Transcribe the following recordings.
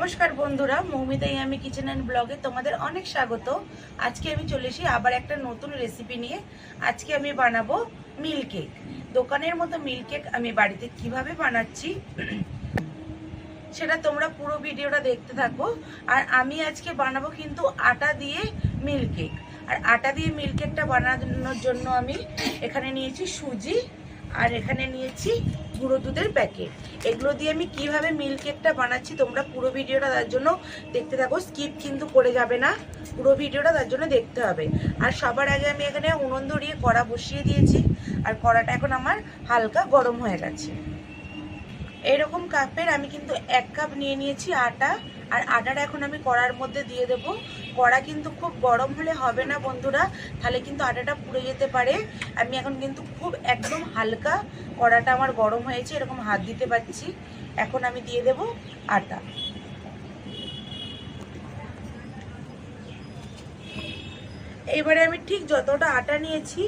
নমস্কার বন্ধুরা, মৌমিতাই আমি কিচেন অ্যান্ড ব্লগে তোমাদের অনেক স্বাগত। আজকে আমি চলে এসেছি আবার একটা নতুন রেসিপি নিয়ে। আজকে আমি বানাবো মিল কেক দোকানের মতো মিল কেক আমি বাড়িতে কীভাবে বানাচ্ছি, সেটা তোমরা পুরো ভিডিওটা দেখতে থাকো। আর আমি আজকে বানাবো কিন্তু আটা দিয়ে মিল কেক আর আটা দিয়ে মিল কেকটা বানানোর জন্য আমি এখানে নিয়েছি সুজি আর এখানে নিয়েছি গুঁড়ো দুধের প্যাকেট এগুলো দিয়ে আমি কীভাবে মিল কেকটা বানাচ্ছি তোমরা পুরো ভিডিওটা তার জন্য দেখতে থাকো। স্কিপ কিন্তু করে যাবে না। পুরো ভিডিওটা তার জন্য দেখতে হবে। আর সবার আগে আমি এখানে উনুন ধরিয়ে কড়া বসিয়ে দিয়েছি। আর কড়াটা এখন আমার হালকা গরম হয়ে গেছে। এরকম কাপের আমি কিন্তু এক কাপ নিয়ে নিয়েছি আটা। আর আটাটা এখন আমি কড়ার মধ্যে দিয়ে দেব। কড়া কিন্তু খুব গরম হলে হবে না বন্ধুরা। তাহলে কিন্তু আটাটা পুড়ে যেতে পারে। আমি এখন কিন্তু খুব একদম হালকা কড়াটা আমার গরম হয়েছে, এরকম হাত দিতে পারছি। এখন আমি দিয়ে দেব আটা। এবারে আমি ঠিক যতটা আটা নিয়েছি,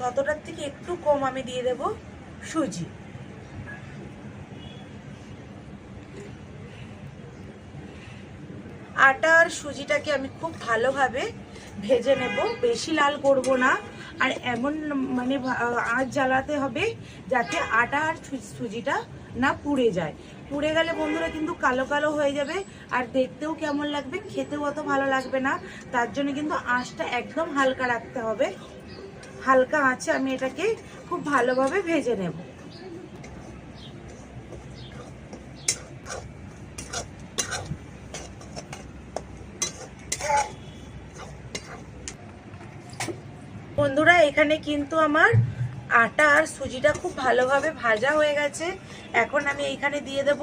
ততটার থেকে একটু কম আমি দিয়ে দেব সুজি। আটা আর সুজিটাকে আমি খুব ভালোভাবে ভেজে নেব। বেশি লাল করব না। আর এমন মানে আঁচ জ্বালাতে হবে যাতে আটা আর সুজিটা না পুড়ে যায়। পুড়ে গেলে বন্ধুরা কিন্তু কালো কালো হয়ে যাবে আর দেখতেও কেমন লাগবে, খেতেও অত ভালো লাগবে না। তার জন্য কিন্তু আঁচটা একদম হালকা রাখতে হবে। হালকা আঁচে আমি এটাকে খুব ভালোভাবে ভেজে নেব। বন্ধুরা, এখানে কিন্তু আমার আটা আর সুজিটা খুব ভালোভাবে ভাজা হয়ে গেছে। এখন আমি এইখানে দিয়ে দেব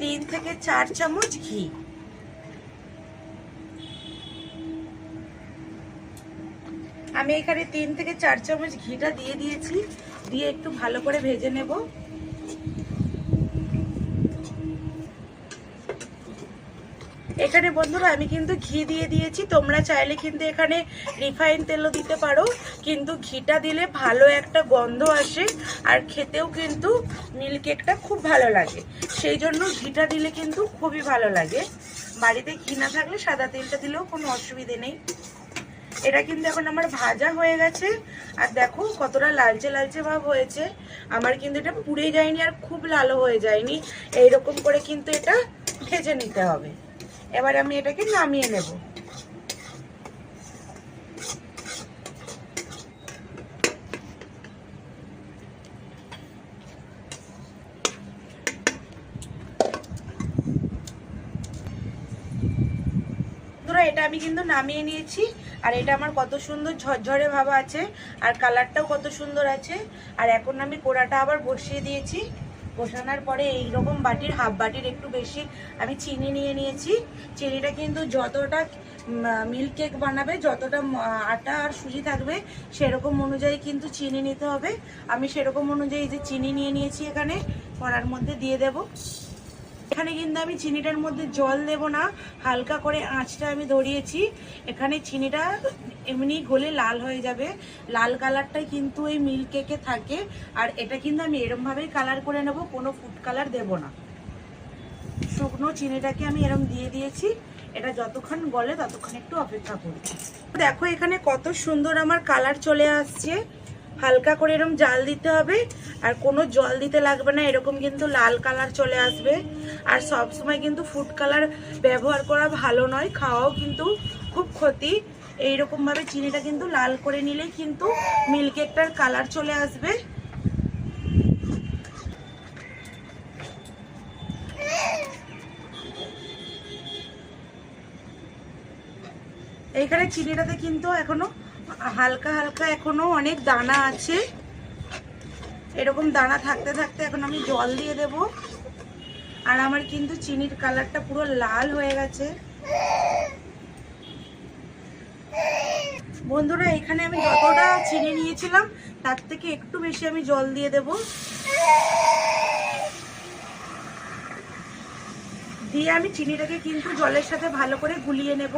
তিন থেকে চার চামচ ঘি। আমি এখানে তিন থেকে চার চামচ ঘিটা দিয়ে দিয়েছি। দিয়ে একটু ভালো করে ভেজে নেব। এখানে বন্ধুরা আমি কিন্তু ঘি দিয়ে দিয়েছি। তোমরা চাইলে কিন্তু এখানে রিফাইন তেলও দিতে পারো। কিন্তু ঘিটা দিলে ভালো একটা গন্ধ আসে আর খেতেও কিন্তু মিল্ক কেকটা খুব ভালো লাগে। সেই জন্য ঘিটা দিলে কিন্তু খুবই ভালো লাগে। বাড়িতে ঘি না থাকলে সাদা তেলটা দিলেও কোনো অসুবিধে নেই। এটা কিন্তু এখন আমার ভাজা হয়ে গেছে। আর দেখো কতটা লালচে লালচে ভাব হয়েছে। আমার কিন্তু এটা পুড়ে যায়নি আর খুব লালও হয়ে যায়নি। এইরকম করে কিন্তু এটা ভেজে নিতে হবে। এবার আমি এটাকে নামিয়ে নেব। এটা আমি কিন্তু নামিয়ে নিয়েছি, আর এটা আমার কত সুন্দর ঝরঝরে ভাব আছে, আর কালারটাও কত সুন্দর আছে, আর এখন আমি কোড়াটা আবার বসিয়ে দিয়েছি। বসানোর পরে এই রকম বাটির, হাফ বাটির একটু বেশি আমি চিনি নিয়ে নিয়েছি। চিনিটা কিন্তু যতটা মিল্ক কেক বানাবে, যতটা আটা আর সুজি থাকবে, সেরকম অনুযায়ী কিন্তু চিনি নিতে হবে। আমি সেরকম অনুযায়ী যে চিনি নিয়ে নিয়েছি এখানে, কড়ার মধ্যে দিয়ে দেবো। এখানে কিন্তু আমি চিনিটার মধ্যে জল দেব না, হালকা করে আঁচটা আমি ধরিয়েছি। এখানে চিনিটা এমনি গলে লাল হয়ে যাবে। লাল কালারটাই কিন্তু এই মিল্ক কেকে থাকে। আর এটা কিন্তু আমি এরমভাবেই কালার করে নেব, কোনো ফুড কালার দেব না। শুকনো চিনিটাকে আমি এরম দিয়ে দিয়েছি। এটা যতক্ষণ গলে ততক্ষণ একটু অপেক্ষা করি। দেখো এখানে কত সুন্দর আমার কালার চলে আসছে। হালকা করে এরকম জাল দিতে হবে, আর কোনো জল দিতে লাগবে না, এরকম কিন্তু লাল কালার চলে আসবে। আর সব সময় কিন্তু ফুড কালার ব্যবহার করা ভালো নয়, খাওয়াও কিন্তু খুব ক্ষতি। এইরকম ভাবে চিনিটা কিন্তু লাল করে নিলেই কিন্তু মিল্ক কেকটার কালার চলে আসবে। এইখানে চিনিটাতে কিন্তু এখনও হালকা হালকা এখনও অনেক দানা আছে। এরকম দানা থাকতে থাকতে এখন আমি জল দিয়ে দেব। আর আমার কিন্তু চিনির কালারটা পুরো লাল হয়ে গেছে। বন্ধুরা, এখানে আমি যতটা চিনি নিয়েছিলাম, তার থেকে একটু বেশি আমি জল দিয়ে দেব। দিয়ে আমি চিনিটাকে কিন্তু জলের সাথে ভালো করে গুলিয়ে নেব।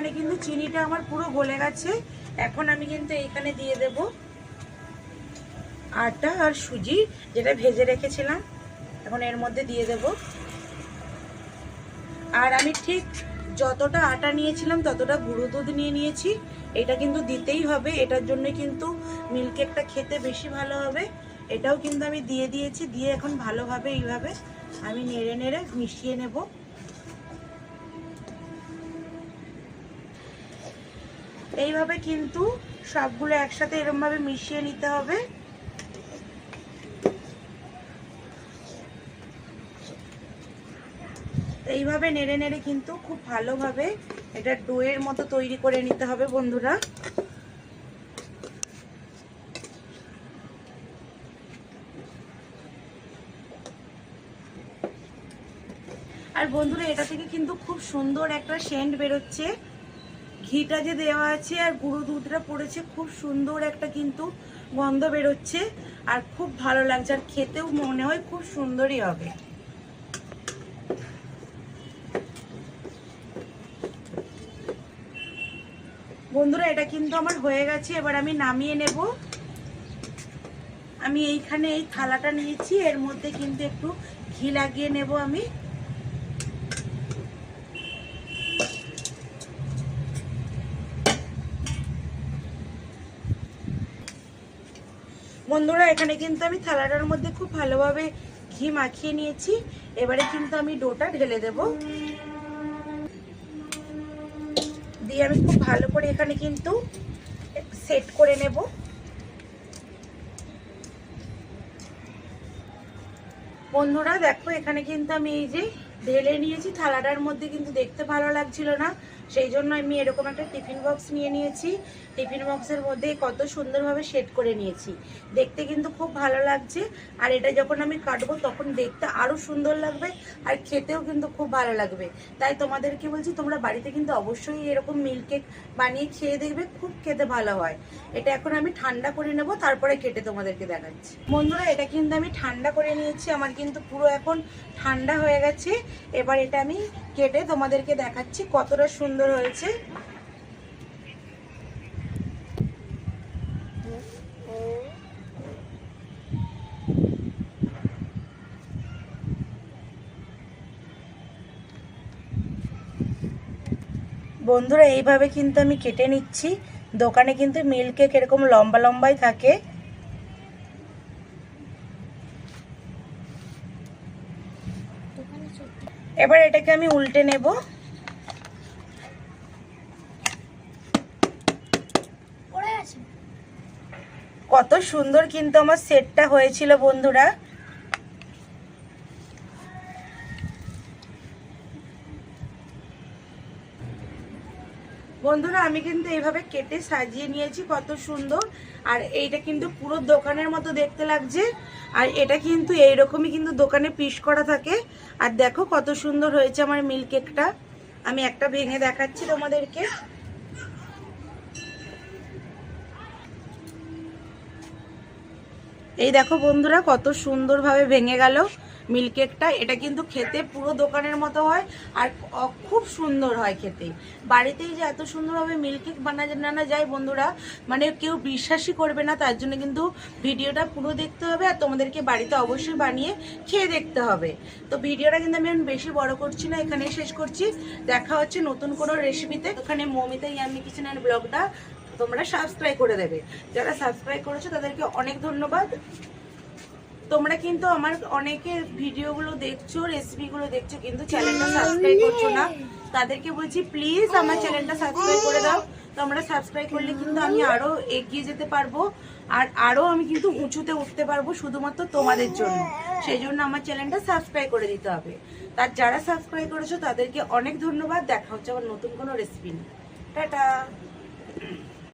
এখানে কিন্তু চিনিটা আমার পুরো গলে গেছে। এখন আমি কিন্তু এইখানে দিয়ে দেব আটা আর সুজি, যেটা ভেজে রেখেছিলাম। এখন এর মধ্যে দিয়ে দেব। আর আমি ঠিক যতটা আটা নিয়েছিলাম, ততটা গুঁড়ো দুধ নিয়ে নিয়েছি। এটা কিন্তু দিতেই হবে। এটার জন্য কিন্তু মিল্ক কেকটা খেতে বেশি ভালো হবে। এটাও কিন্তু আমি দিয়ে দিয়েছি। দিয়ে এখন ভালোভাবে এইভাবে আমি নেড়ে নেড়ে মিশিয়ে নেব। এইভাবে কিন্তু সবগুলো একসাথে এরমভাবে মিশিয়ে নিতে হবে। এইভাবে নেড়ে নেড়ে কিন্তু খুব ভালোভাবে এটা ডোয়ের মতো তৈরি করে নিতে হবে বন্ধুরা। আর বন্ধুরা, এটা থেকে কিন্তু খুব সুন্দর একটা সেন্ট বেরোচ্ছে। ঘিটা যে দেওয়া আছে আর গুঁড়ো দুধটা পড়েছে, খুব সুন্দর একটা কিন্তু গন্ধ বেরোচ্ছে আর খুব ভালো লাগছে আর খেতেও মনে হয় খুব সুন্দরই হবে। বন্ধুরা, এটা কিন্তু আমার হয়ে গেছে, এবার আমি নামিয়ে নেব। আমি এইখানে এই থালাটা নিয়েছি, এর মধ্যে কিন্তু একটু ঘি লাগিয়ে নেব আমি। বন্ধুরা, এখানে কিন্তু আমি থালাটার মধ্যে খুব ভালোভাবে ঘি মাখিয়ে নিয়েছি। এবারে কিন্তু আমি ডোটা ঢেলে দেব। দিয়ে আমি খুব ভালো করে এখানে কিন্তু সেট করে নেব। বন্ধুরা, দেখো, এখানে কিন্তু আমি এই যে ঢেলে নিয়েছি। থালাটার মধ্যে কিন্তু দেখতে ভালো লাগছিল না, সেই জন্য আমি এরকম একটা টিফিন বক্স নিয়ে নিয়েছি। টিফিন বক্সের মধ্যে কত সুন্দরভাবে সেট করে নিয়েছি। দেখতে কিন্তু খুব ভালো লাগছে। আর এটা যখন আমি কাটবো তখন দেখতে আরও সুন্দর লাগবে আর খেতেও কিন্তু খুব ভালো লাগবে। তাই তোমাদেরকে বলছি, তোমরা বাড়িতে কিন্তু অবশ্যই এরকম মিল্ক কেক বানিয়ে খেয়ে দেখবে, খুব খেতে ভালো হয়। এটা এখন আমি ঠান্ডা করে নেব, তারপরে কেটে তোমাদেরকে দেখাচ্ছি। বন্ধুরা, এটা কিন্তু আমি ঠান্ডা করে নিয়েছি, আমার কিন্তু পুরো এখন ঠান্ডা হয়ে গেছে। এবার এটা আমি কেটে তোমাদেরকে দেখাচ্ছি কতটা সুন্দর হয়েছে। বন্ধুরা এইভাবে কিন্তু আমি কেটে নিচ্ছি। দোকানে কিন্তু মিল্ক কেক এরকম লম্বা লম্বাই থাকে। এবার এটাকে আমি উল্টে নেব। কত সুন্দর কিন্তু আমার সেটটা হয়েছিল বন্ধুরা। বন্ধুরা, আমি কিন্তু এইভাবে কেটে সাজিয়ে নিয়েছি, কত সুন্দর। আর এইটা কিন্তু পুরো দোকানের মতো দেখতে লাগছে। আর এটা কিন্তু এইরকমই কিন্তু দোকানে পিস করা থাকে। আর দেখো কত সুন্দর হয়েছে আমার মিল্ক কেকটা। আমি একটা ভেঙে দেখাচ্ছি তোমাদেরকে। এই দেখো বন্ধুরা, কত সুন্দরভাবে ভেঙে গেল। মিল্ক কেকটা এটা কিন্তু খেতে পুরো দোকানের মতো হয় আর খুব সুন্দর হয় খেতে। বাড়িতেই যে এত সুন্দরভাবে মিল্ক কেক বানানো যায় বন্ধুরা মানে কেউ বিশ্বাসই করবে না, তার জন্য কিন্তু ভিডিওটা পুরো দেখতে হবে আর তোমাদেরকে বাড়িতে অবশ্যই বানিয়ে খেয়ে দেখতে হবে। তো ভিডিওটা কিন্তু আমি বেশি বড় করছি না, এখানে শেষ করছি। দেখা হচ্ছে নতুন কোনো রেসিপিতে ওখানে মমিতা ইয়ামি কিচেনের ব্লগটা তোমরা সাবস্ক্রাইব করে দেবে। যারা সাবস্ক্রাইব করেছ তাদেরকে অনেক ধন্যবাদ। তোমরা কিন্তু আমার অনেকের ভিডিওগুলো দেখছ রেসিপিগুলো দেখছ, কিন্তু চ্যানেলটা সাবস্ক্রাইব করছ না। তাদেরকে বলছি প্লিজ আমার চ্যানেলটা সাবস্ক্রাইব করে দাও। তোমরা সাবস্ক্রাইব করলে কিন্তু আমি আরও এগিয়ে যেতে পারব, আর আরও আমি কিন্তু উঁচুতে উঠতে পারব শুধুমাত্র তোমাদের জন্য। সেই জন্য আমার চ্যানেলটা সাবস্ক্রাইব করে দিতে হবে। তার যারা সাবস্ক্রাইব করেছ, তাদেরকে অনেক ধন্যবাদ। দেখা হচ্ছে আমার নতুন কোনো রেসিপি নিয়ে। টাটা!